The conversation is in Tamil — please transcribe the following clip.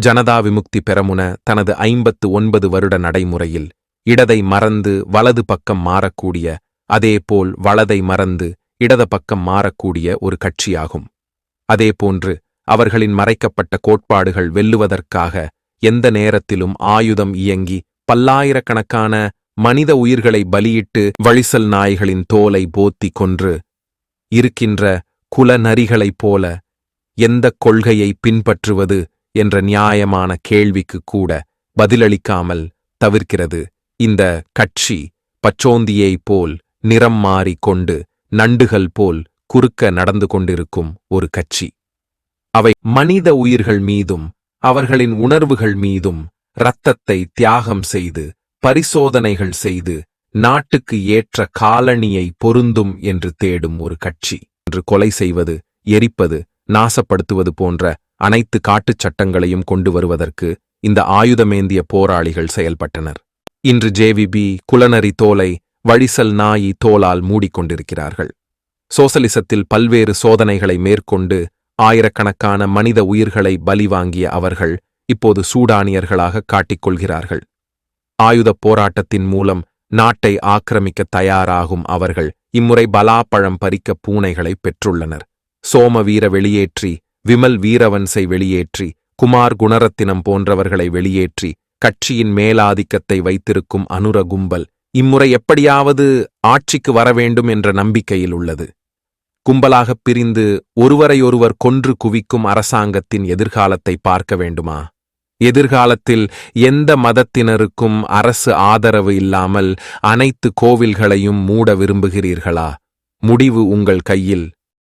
ஜனதா விமுக்தி பெறமுன தனது ஐம்பத்து ஒன்பது வருட நடைமுறையில் இடதை மறந்து வலது பக்கம் மாறக்கூடிய அதேபோல் வலதை மறந்து இடத பக்கம் மாறக்கூடிய ஒரு கட்சியாகும். அதேபோன்று அவர்களின் மறைக்கப்பட்ட கோட்பாடுகள் வெல்லுவதற்காக எந்த நேரத்திலும் ஆயுதம் இயங்கி பல்லாயிரக்கணக்கான மனித உயிர்களை பலியிட்டு வழிசல் நாய்களின் தோலை போத்தி கொன்று இருக்கின்ற குல நரிகளைப் போல எந்தக் கொள்கையை பின்பற்றுவது என்ற நியாயமான கேள்விக்கு கூட பதிலளிக்காமல் தவிர்க்கிறது. இந்த கட்சி பச்சோந்தியைப் போல் நிறம் மாறி கொண்டு நண்டுகள் போல் குறுக்க நடந்து கொண்டிருக்கும் ஒரு கட்சி. அவை மனித உயிர்கள் மீதும் அவர்களின் உணர்வுகள் மீதும் இரத்தத்தை தியாகம் செய்து பரிசோதனைகள் செய்து நாட்டுக்கு ஏற்ற காலணியை பொருந்தும் என்று தேடும் ஒரு கட்சி. என்று கொலை செய்வது எரிப்பது நாசப்படுத்துவது போன்ற அனைத்து காட்டுச் சட்டங்களையும் கொண்டு வருவதற்கு இந்த ஆயுதமேந்திய போராளிகள் செயல்பட்டனர். இன்று ஜேவிபி குலநரி தோலை வழிசல் நாயி தோலால் மூடிக்கொண்டிருக்கிறார்கள். சோசலிசத்தில் பல்வேறு சோதனைகளை மேற்கொண்டு ஆயிரக்கணக்கான மனித உயிர்களை பலி வாங்கிய அவர்கள் இப்போது சூடானியர்களாக காட்டிக்கொள்கிறார்கள். ஆயுதப் போராட்டத்தின் மூலம் நாட்டை ஆக்கிரமிக்க தயாராகும் அவர்கள் இம்முறை பலாப்பழம் பறிக்க பூனைகளை பெற்றுள்ளனர். சோம வீர வெளியேற்றி விமல் வீரவன்சை வெளியேற்றி குமார் குணரத்தினம் போன்றவர்களை வெளியேற்றி கட்சியின் மேலாதிக்கத்தை வைத்திருக்கும் அனுர கும்பல் இம்முறை எப்படியாவது ஆட்சிக்கு வர வேண்டும் என்ற நம்பிக்கையில் உள்ளது. கும்பலாகப் பிரிந்து ஒருவரையொருவர் கொன்று குவிக்கும் அரசாங்கத்தின் எதிர்காலத்தை பார்க்க வேண்டுமா? எதிர்காலத்தில் எந்த மதத்தினருக்கும் அரசு ஆதரவு இல்லாமல் அனைத்து கோவில்களையும் மூட விரும்புகிறீர்களா? முடிவு உங்கள் கையில்.